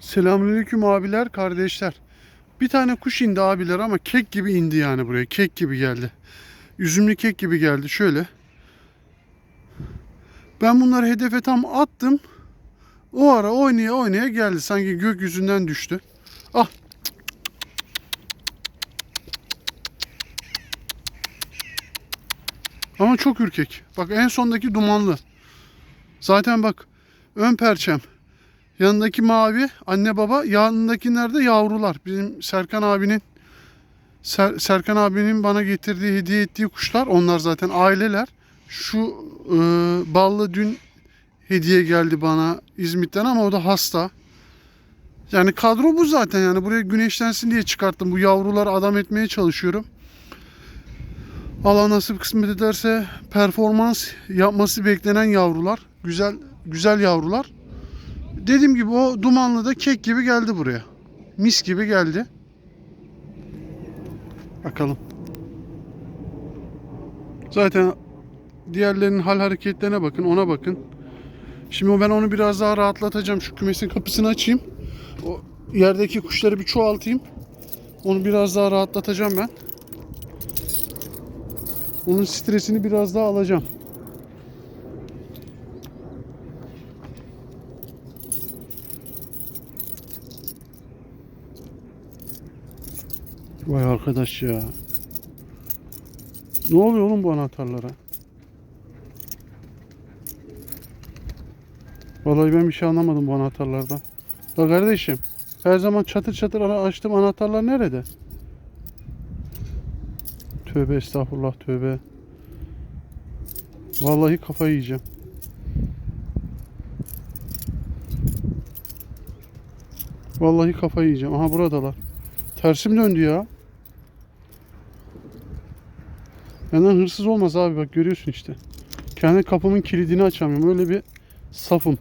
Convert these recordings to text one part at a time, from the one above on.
Selamünaleyküm abiler, kardeşler. Bir tane kuş indi abiler ama kek gibi indi yani buraya. Kek gibi geldi. Üzümlü kek gibi geldi. Şöyle. Ben bunları hedefe tam attım. O ara oynaya oynaya geldi. Sanki gökyüzünden düştü. Ah. Ama çok ürkek. Bak en sondaki dumanlı. Zaten bak ön perçem. Yanındaki mavi anne baba, yanındakiler de yavrular. Bizim Serkan abinin Ser- Serkan abinin bana getirdiği, hediye ettiği kuşlar. Onlar zaten aileler. Şu e, ballı dün hediye geldi bana İzmit'ten ama o da hasta. Yani kadro bu zaten yani buraya güneşlensin diye çıkarttım. Bu yavruları adam etmeye çalışıyorum. Allah nasip kısmet ederse performans yapması beklenen yavrular. Güzel güzel yavrular. Dediğim gibi o dumanlı da kek gibi geldi buraya. Mis gibi geldi. Bakalım. Zaten diğerlerinin hal hareketlerine bakın, ona bakın. Şimdi ben onu biraz daha rahatlatacağım. Şu kümesin kapısını açayım. O yerdeki kuşları bir çoğaltayım. Onu biraz daha rahatlatacağım ben. Onun stresini biraz daha alacağım. Vay arkadaş ya. Ne oluyor oğlum bu anahtarlara? Vallahi ben bir şey anlamadım bu anahtarlardan. Bak kardeşim her zaman çatır çatır açtığım anahtarlar nerede? Tövbe estağfurullah tövbe. Vallahi kafayı yiyeceğim. Vallahi kafayı yiyeceğim. Aha buradalar. Tersim döndü ya. Benden hırsız olmaz abi bak görüyorsun işte. Kendi kapımın kilidini açamıyorum. Öyle bir safım.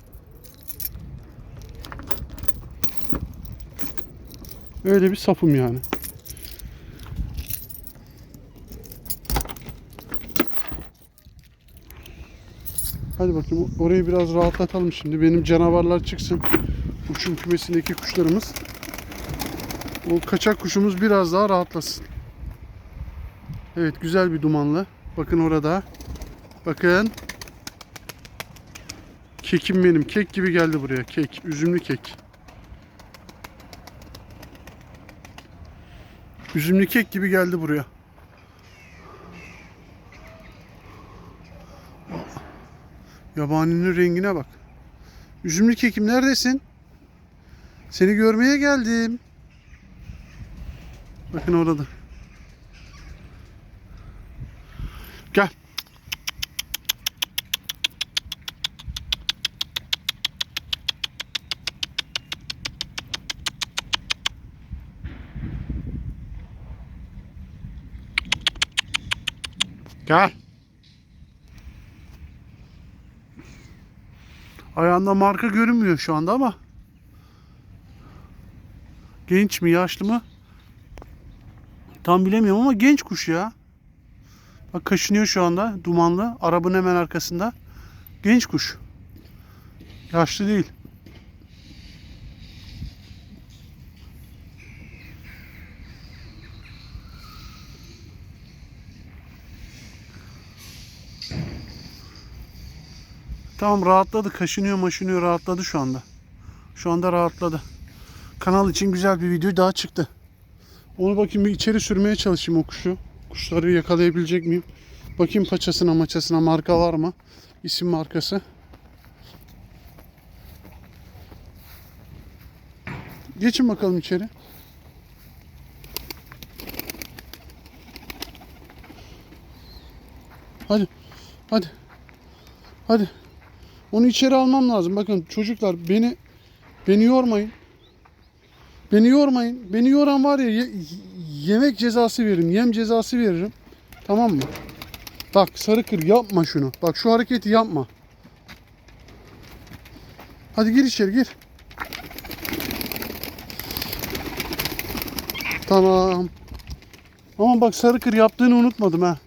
Öyle bir safım yani. Hadi bakayım orayı biraz rahatlatalım şimdi. Benim canavarlar çıksın. Uçum kümesindeki kuşlarımız. O kaçak kuşumuz biraz daha rahatlasın. Evet güzel bir dumanlı. Bakın orada. Bakın. Kekim benim. Kek gibi geldi buraya. Kek. Üzümlü kek. Üzümlü kek gibi geldi buraya. Yabaninin rengine bak. Üzümlü kekim neredesin? Seni görmeye geldim. Bakın orada. Gel. Gel. Ayağında marka görünmüyor şu anda ama genç mi yaşlı mı tam bilemiyorum ama genç kuş ya. Bak kaşınıyor şu anda dumanlı arabanın hemen arkasında. Genç kuş. Yaşlı değil. Tamam rahatladı. Kaşınıyor maşınıyor rahatladı şu anda. Şu anda rahatladı. Kanal için güzel bir video daha çıktı. Onu bakayım bir içeri sürmeye çalışayım o kuşu. Kuşları yakalayabilecek miyim? Bakayım paçasına maçasına marka var mı? İsim markası. Geçin bakalım içeri. Hadi. Hadi. Hadi. Onu içeri almam lazım. Bakın çocuklar beni beni yormayın. Beni yormayın. Beni yoran var ya yemek cezası veririm. Yem cezası veririm. Tamam mı? Bak sarı kır yapma şunu. Bak şu hareketi yapma. Hadi gir içeri gir. Tamam. Ama bak sarı kır yaptığını unutmadım ha.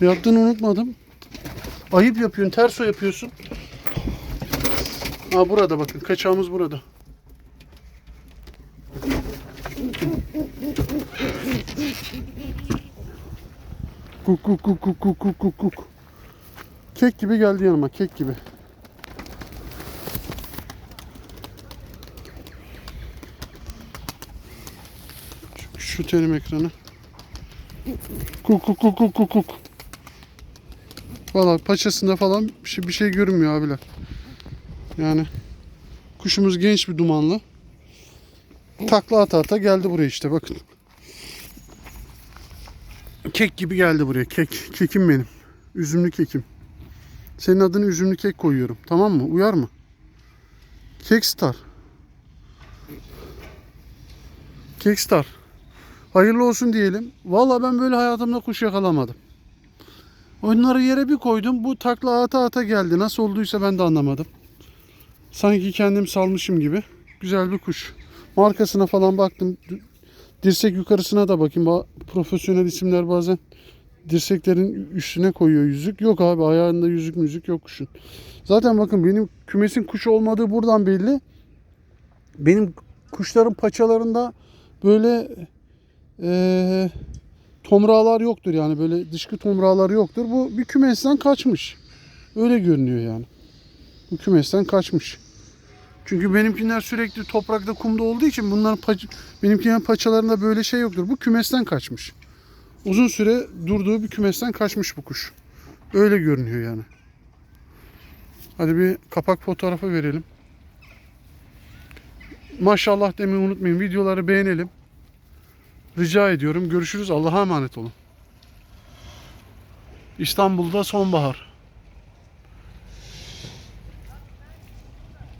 Yaptığını unutmadım. Ayıp yapıyorsun, terso yapıyorsun. Ha burada bakın, kaçağımız burada. Kuk kuk kuk kuk kuk kuk kuk kuk. Kek gibi geldi yanıma kek gibi. Şu, telim ekranı. Kuk kuk kuk kuk kuk kuk. Valla paçasında falan bir şey, bir şey görünmüyor abiler. Yani kuşumuz genç bir dumanlı. Takla ata ata geldi buraya işte bakın. Kek gibi geldi buraya. Kek. Kekim benim. Üzümlü kekim. Senin adını üzümlü kek koyuyorum. Tamam mı? Uyar mı? Kek Star. Kek Star. Hayırlı olsun diyelim. Valla ben böyle hayatımda kuş yakalamadım. Onları yere bir koydum. Bu takla ata ata geldi. Nasıl olduysa ben de anlamadım. Sanki kendim salmışım gibi. Güzel bir kuş. Markasına falan baktım. Dirsek yukarısına da bakayım. Ba- Profesyonel isimler bazen dirseklerin üstüne koyuyor yüzük. Yok abi ayağında yüzük müzük yok kuşun. Zaten bakın benim kümesin kuş olmadığı buradan belli. Benim kuşların paçalarında böyle eee tomrağlar yoktur yani böyle dışkı tomrağlar yoktur. Bu bir kümesten kaçmış. Öyle görünüyor yani. Bu kümesten kaçmış. Çünkü benimkiler sürekli toprakta kumda olduğu için bunların paç- benimkilerin paçalarında böyle şey yoktur. Bu kümesten kaçmış. Uzun süre durduğu bir kümesten kaçmış bu kuş. Öyle görünüyor yani. Hadi bir kapak fotoğrafı verelim. Maşallah demeyi unutmayın. Videoları beğenelim. Rica ediyorum. Görüşürüz. Allah'a emanet olun. İstanbul'da sonbahar.